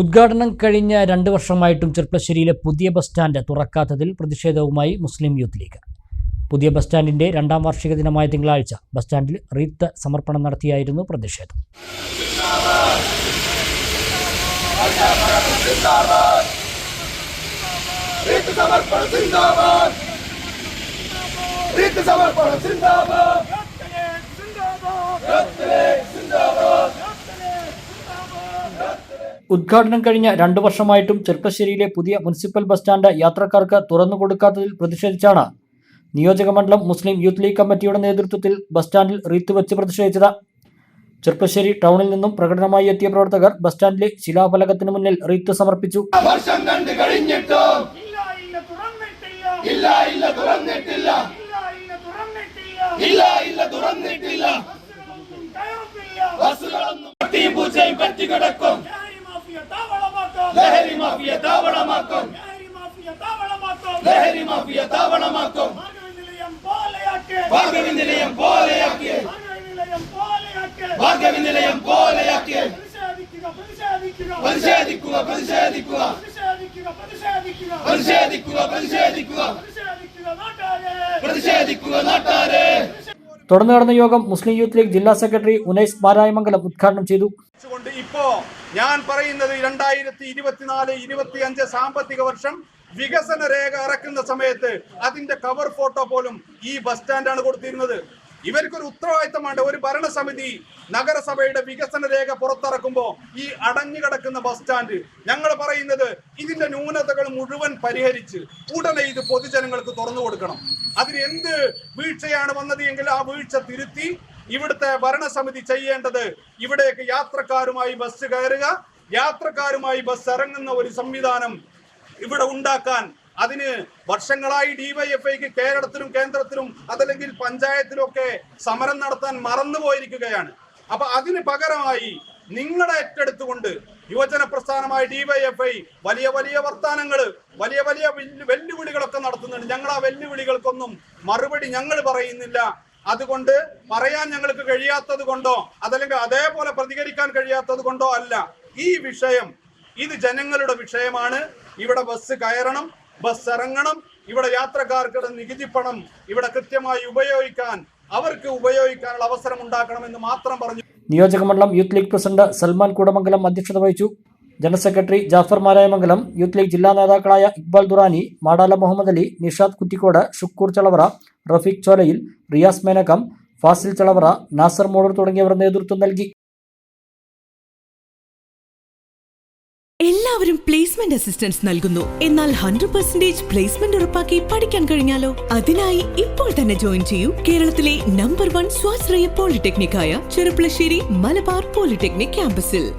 ഉദ്ഘാടനം കഴിഞ്ഞ രണ്ട് വർഷമായിട്ടും ചെർപ്പശ്ശേരിയിലെ പുതിയ ബസ് സ്റ്റാൻഡ് തുറക്കാത്തതിൽ പ്രതിഷേധവുമായി മുസ്ലിം യൂത്ത് ലീഗ്. പുതിയ ബസ് സ്റ്റാൻഡിന്റെ രണ്ടാം വാർഷിക ദിനമായ തിങ്കളാഴ്ച ബസ് സ്റ്റാൻഡിൽ റീത്ത് സമർപ്പണം നടത്തിയായിരുന്നു പ്രതിഷേധം. रीत ഉദ്ഘാടനം കഴിഞ്ഞ രണ്ടു വർഷമായിട്ടും ചെർപ്പശ്ശേരിയിലെ പുതിയ മുനിസിപ്പൽ ബസ് സ്റ്റാൻഡ് യാത്രക്കാർക്ക് തുറന്നു കൊടുക്കാത്തതിൽ പ്രതിഷേധിച്ചാണ് നിയോജകമണ്ഡലം മുസ്ലിം യൂത്ത് ലീഗ് കമ്മിറ്റിയുടെ നേതൃത്വത്തിൽ ബസ് സ്റ്റാൻഡിൽ റീത്ത് വെച്ച് പ്രതിഷേധിച്ചത്. ചെർപ്പശ്ശേരി ടൗണിൽ നിന്നും പ്രകടനമായി എത്തിയ പ്രവർത്തകർ ബസ് സ്റ്റാൻഡിലെ ശിലാഫലകത്തിന് മുന്നിൽ റീത്ത് സമർപ്പിച്ചു. വർഷം കണ്ട് കഴിഞ്ഞിട്ടും? ഇല്ല ഇല്ല തുറന്നിട്ടില്ല. ഇല്ല ഇല്ല തുറന്നിട്ടില്ല. ബസ്സുകളൊന്നും പൂച്ചയും മാഫിയ താവളമാക്കാം ലഹരി മാഫിയ താവളമാക്കും ലഹരി മാഫിയ താവളമാക്കും ഭാഗവി നിലയം പോലെയാക്കി ഭാഗവി നിലയം പോലെയാക്കി പ്രതിഷേധിക്കുക പ്രതിഷേധിക്കുക പ്രതിഷേധിക്കുക പ്രതിഷേധിക്കുക പ്രതിഷേധിക്കുക പ്രതിഷേധിക്കുക നാട്ടാരെ തുടർന്ന് നടന്ന യോഗം മുസ്ലിം യൂത്ത് ലീഗ് ജില്ലാ സെക്രട്ടറി ഉനൈസ് പാരായമംഗലം ഉദ്ഘാടനം ചെയ്തു. ഇപ്പോ ഞാൻ പറയുന്നത് രണ്ടായിരത്തി ഇരുപത്തിനാല് ഇരുപത്തി അഞ്ച് സാമ്പത്തിക വർഷം വികസന രേഖ ഇറക്കുന്ന സമയത്ത് അതിന്റെ കവർ ഫോട്ടോ പോലും ഈ ബസ് സ്റ്റാൻഡാണ് കൊടുത്തിരുന്നത്. ഇവർക്കൊരു ഉത്തരവാദിത്തമാണ് ഒരു ഭരണസമിതി നഗരസഭയുടെ വികസന രേഖ പുറത്തിറക്കുമ്പോൾ ഈ അടഞ്ഞു കിടക്കുന്ന ബസ് സ്റ്റാൻഡ് ഞങ്ങൾ പറയുന്നത് ഇതിന്റെ ന്യൂനതകൾ മുഴുവൻ പരിഹരിച്ച് ഉടനെ ഇത് പൊതുജനങ്ങൾക്ക് തുറന്നു കൊടുക്കണം. അതിന് എന്ത് വീഴ്ചയാണ് വന്നത് എങ്കിൽ ആ വീഴ്ച തിരുത്തി ഇവിടുത്തെ ഭരണസമിതി ചെയ്യേണ്ടത് ഇവിടേക്ക് യാത്രക്കാരുമായി ബസ് കയറുക. യാത്രക്കാരുമായി ബസ് ഇറങ്ങുന്ന ഒരു സംവിധാനം ഇവിടെ ഉണ്ടാക്കാൻ അതിന് വർഷങ്ങളായി ഡിവൈഎഫ്ഐക്ക് കേരളത്തിലും കേന്ദ്രത്തിലും അതല്ലെങ്കിൽ പഞ്ചായത്തിലും ഒക്കെ സമരം നടത്താൻ മറന്നുപോയിരിക്കുകയാണ്. അപ്പൊ അതിന് പകരമായി നിങ്ങളെ ഏറ്റെടുത്തുകൊണ്ട് യുവജന പ്രസ്ഥാനമായ ഡിവൈഎഫ്ഐ വലിയ വലിയ വർത്താനങ്ങൾ വലിയ വലിയ വെല്ലു- വെല്ലുവിളികളൊക്കെ നടത്തുന്നുണ്ട്. ഞങ്ങൾ ആ വെല്ലുവിളികൾക്കൊന്നും മറുപടി ഞങ്ങൾ പറയുന്നില്ല. അതുകൊണ്ട് പറയാൻ ഞങ്ങൾക്ക് കഴിയാത്തത് കൊണ്ടോ അതല്ലെങ്കിൽ അതേപോലെ പ്രതികരിക്കാൻ കഴിയാത്തത് കൊണ്ടോ അല്ല. ഈ വിഷയം ഇത് ജനങ്ങളുടെ വിഷയമാണ്. ഇവിടെ ബസ് കയറണം ബസ് ഇറങ്ങണം. ഇവിടെ യാത്രക്കാർക്കുടെ നികുതി പണം ഇവിടെ കൃത്യമായി ഉപയോഗിക്കാൻ അവർക്ക് ഉപയോഗിക്കാനുള്ള അവസരം ഉണ്ടാക്കണമെന്ന് മാത്രം പറഞ്ഞു നിയോജകമണ്ഡലം youth league president Salman Koodamangalam അധ്യക്ഷത വഹിച്ചു. General secretary Jafar Marayamangalam youth league ജില്ലാ നേതാക്കളായ ഇക്ബാൽ ദുറാനി മാടാല മുഹമ്മദ് അലി നിഷാദ് കുറ്റിക്കോട് ഷുക്കൂർ ചളവറ റഫീഖ് ചോലയിൽ റിയാസ് മേനകം ഫാസിൽ ചളവറ നാസർ മോഡർ തുടങ്ങിയവർ നേതൃത്വം നൽകി. എല്ലാവരും പ്ലേസ്മെന്റ് അസിസ്റ്റൻസ് നൽകുന്നു. എന്നാൽ ഹൺഡ്രഡ് പെർസെന്റേജ് പ്ലേസ്മെന്റ് ഉറപ്പാക്കി പഠിക്കാൻ കഴിഞ്ഞാലോ? അതിനായി ഇപ്പോൾ തന്നെ ജോയിൻ ചെയ്യൂ. കേരളത്തിലെ നമ്പർ വൺ സ്വാശ്രയ പോളിടെക്നിക് ആയ ചെറുപ്പളശ്ശേരി മലബാർ പോളിടെക്നിക് ക്യാമ്പസിൽ